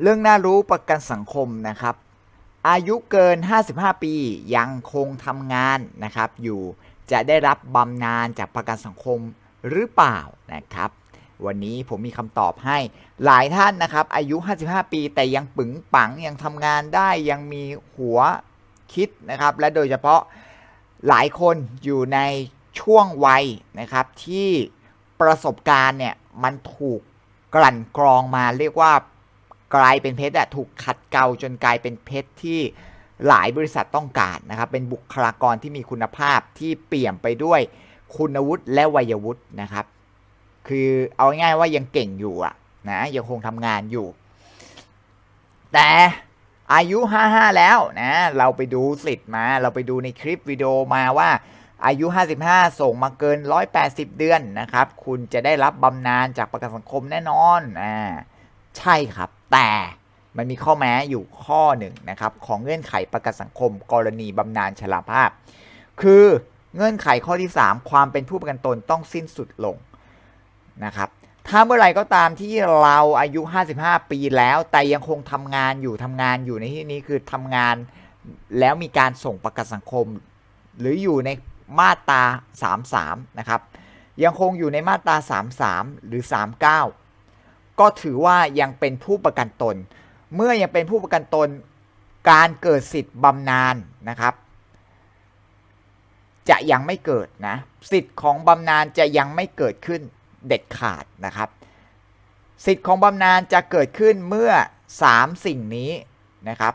เรื่องน่ารู้ประกันสังคมนะครับ อายุเกิน 55 ปียังคงทำงานนะครับ อยู่จะได้รับบำนาญจากประกันสังคมหรือเปล่านะครับ วันนี้ผมมีคำตอบให้หลายท่านนะครับ อายุ 55 ปีแต่ยังปึงปังยังทำงานได้ยังมีหัวคิดนะครับ และโดยเฉพาะหลายคนอยู่ในช่วงวัยนะครับที่ประสบการณ์เนี่ยมันถูกกลั่นกรองมาเรียกว่า กลายเป็นเพชรอะถูกขัดเกลาจนกลายเป็นเพชรที่หลายบริษัทต้องการนะครับ เป็นบุคลากรที่มีคุณภาพที่เปี่ยมไปด้วยคุณวุฒิและวัยวุฒินะครับ คือเอาง่ายว่ายังเก่งอยู่อะนะยังคงทำงานอยู่ แต่อายุ 55 แล้วนะเราไปดูสิทธิ์มา เราไปดูในคลิปวิดีโอมาว่าอายุ 55 ส่งมาเกิน 180 เดือนนะครับ คุณจะได้รับบำนาญจากประกันสังคมแน่นอนอ่าใช่ครับ แต่มันมีข้อแม้อยู่ข้อหนึ่งนะครับ ของเงื่อนไขประกันสังคม กรณีบำนาญชราภาพ คือเงื่อนไขข้อที่ 3 ความเป็นผู้ประกันตนต้องสิ้นสุดลงนะครับถ้าเมื่อไหร่ก็ตามที่เราอายุ 55 ปีแล้ว แต่ยังคงทำงานอยู่ทำงานอยู่ในที่นี้คือทำงานแล้วมีการส่งประกันสังคม หรืออยู่ในมาตรา 33 นะครับ ยังคงอยู่ในมาตรา 33 หรือ 39 ก็ถือว่ายังเป็นผู้ประกันตน เมื่อยังเป็นผู้ประกันตน การเกิดสิทธิ์บำนาญนะครับ จะยังไม่เกิดนะสิทธิ์ของบำนาญจะยังไม่เกิดขึ้นเด็ดขาดนะครับ สิทธิ์ของบำนาญจะเกิดขึ้นเมื่อ 3 สิ่งนี้นะครับ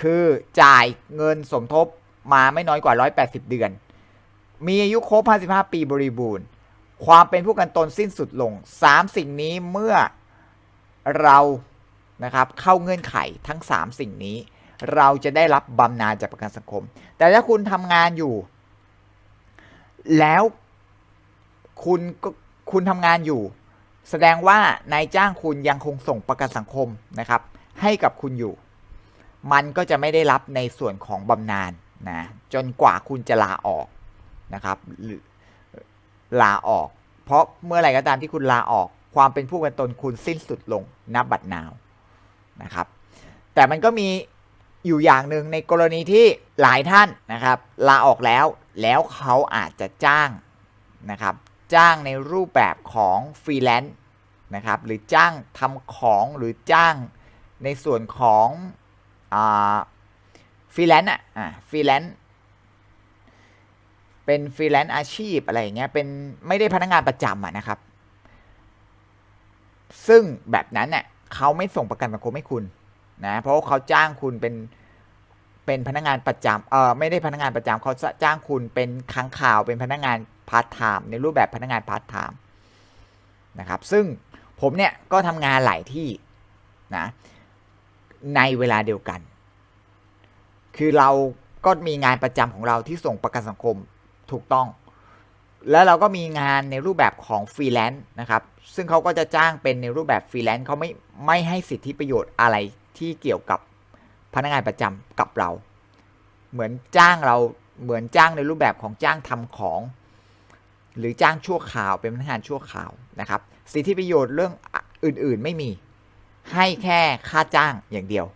คือจ่ายเงินสมทบมาไม่น้อยกว่า 180 เดือน มีอายุครบ 55 ปีบริบูรณ์ ความเป็นผู้กันตนสิ้นสุดลง 3 สิ่งนี้เมื่อเรานะครับเข้าเงื่อนไขทั้ง 3 สิ่งนี้ เราจะได้รับบำนาญจากประกันสังคม แต่ถ้าคุณทำงานอยู่ แล้วคุณก็คุณทำงานอยู่ แสดงว่านายจ้างคุณยังคงส่งประกันสังคมนะครับ ให้กับคุณอยู่ มันก็จะไม่ได้รับในส่วนของบำนาญนะจนกว่าคุณจะลาออกนะครับหรือ ลาออก เพราะเมื่อไหร่ก็ตามที่คุณลาออก ความเป็นผู้กันตนคุณสิ้นสุดลงนับบัดนาวนะครับ แต่มันก็มีอยู่อย่างหนึ่งในกรณีที่หลายท่านนะครับ ลาออกแล้วแล้วเขาอาจจะจ้างนะครับ จ้างในรูปแบบของฟรีแลนซ์นะครับ หรือจ้างทำของหรือจ้างในส่วนของฟรีแลนซ์อะฟรีแลนซ์ เป็นฟรีแลนซ์อาชีพอะไรเงี้ยเป็นไม่ได้พนักงานประจำะนะครับ ซึ่งแบบนั้นเน่ยเขาไม่ส่งประกันสังคมให้คุณนะเพราะาเขาจ้างคุณเป็นเป็นพนักงานประจำเออไม่ได้พนักงานประจำเขาจ้างคุณเป็นค้างข่าวเป็นพนักงานพาร์ทไทม์ในรูปแบบพนักงานพาร์ทไทม์นะครับ ซึ่งผมเนี่ยก็ทำงานหลายที่นะในเวลาเดียวกัน คือเราก็มีงานประจำของเราที่ส่งประกันสังคม ถูกต้อง แล้วเราก็มีงานในรูปแบบของฟรีแลนซ์นะครับ ซึ่งเขาก็จะจ้างเป็นในรูปแบบฟรีแลนซ์เขาไม่ไม่ให้สิทธิประโยชน์อะไรที่เกี่ยวกับพนักงานประจำกับเรา เหมือนจ้างเราเหมือนจ้างในรูปแบบของจ้างทำของ หรือจ้างชั่วคราวเป็นพนักงานชั่วคราวนะครับ สิทธิประโยชน์เรื่องอื่นๆไม่มี ให้แค่ค่าจ้างอย่างเดียว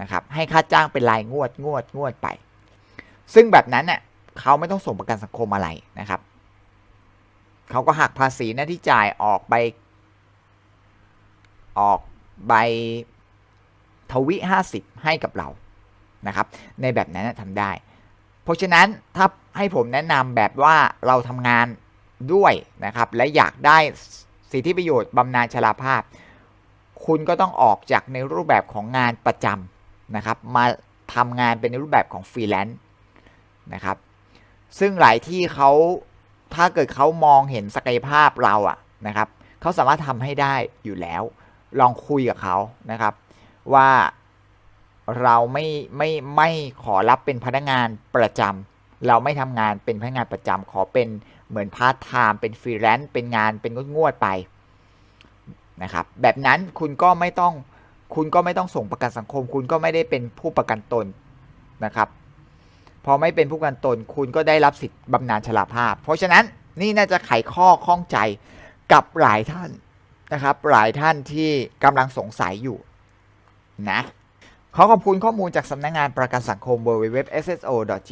นะครับ ให้ค่าจ้างเป็นรายงวดงวดงวดไป ซึ่งแบบนั้นเน่ย เขาไม่ต้องส่งประกันสังคมอะไรนะครับเขาก็หักภาษีหน้าที่จ่ายออกใบออกใบทวิ50ให้กับเรานะครับ ในแบบนั้นทำได้ เพราะฉะนั้นถ้าให้ผมแนะนำแบบว่าเราทำงานด้วยนะครับ และอยากได้สิทธิประโยชน์บำนาญชราภาพ คุณก็ต้องออกจากในรูปแบบของงานประจำนะครับ มาทำงานเป็นในรูปแบบของฟรีแลนซ์นะครับ ซึ่งหลายที่เขาถ้าเกิดเขามองเห็นศักยภาพเราอะนะครับเขาสามารถทำให้ได้อยู่แล้ว ลองคุยกับเขานะครับ ว่าเราไม่ไม่ไม่ขอรับเป็นพนักงานประจำเราไม่ทำงานเป็นพนักงานประจำขอเป็นเหมือนพาร์ทไทม์เป็นฟรีแลนซ์เป็นงานเป็นงวดๆไปนะครับ แบบนั้นคุณก็ไม่ต้องคุณก็ไม่ต้องส่งประกันสังคม คุณก็ไม่ได้เป็นผู้ประกันตนนะครับ พอไม่เป็นผู้กันตนคุณก็ได้รับสิทธิ์บำนาญชราภาพ เพราะฉะนั้นนี่น่าจะไขข้อข้องใจกับหลายท่านนะครับ หลายท่านที่กำลังสงสัยอยู่นะขอขอบคุณข้อมูลจากสำนักงงานประกันสังคม www.sso.go.th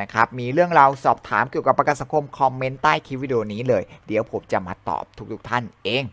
นะครับ มีเรื่องราวสอบถามเกี่ยวกับประกันสังคมคอมเมนต์ใต้คลิปวิดีโอนี้เลย เดี๋ยวผมจะมาตอบทุกๆท่านเอง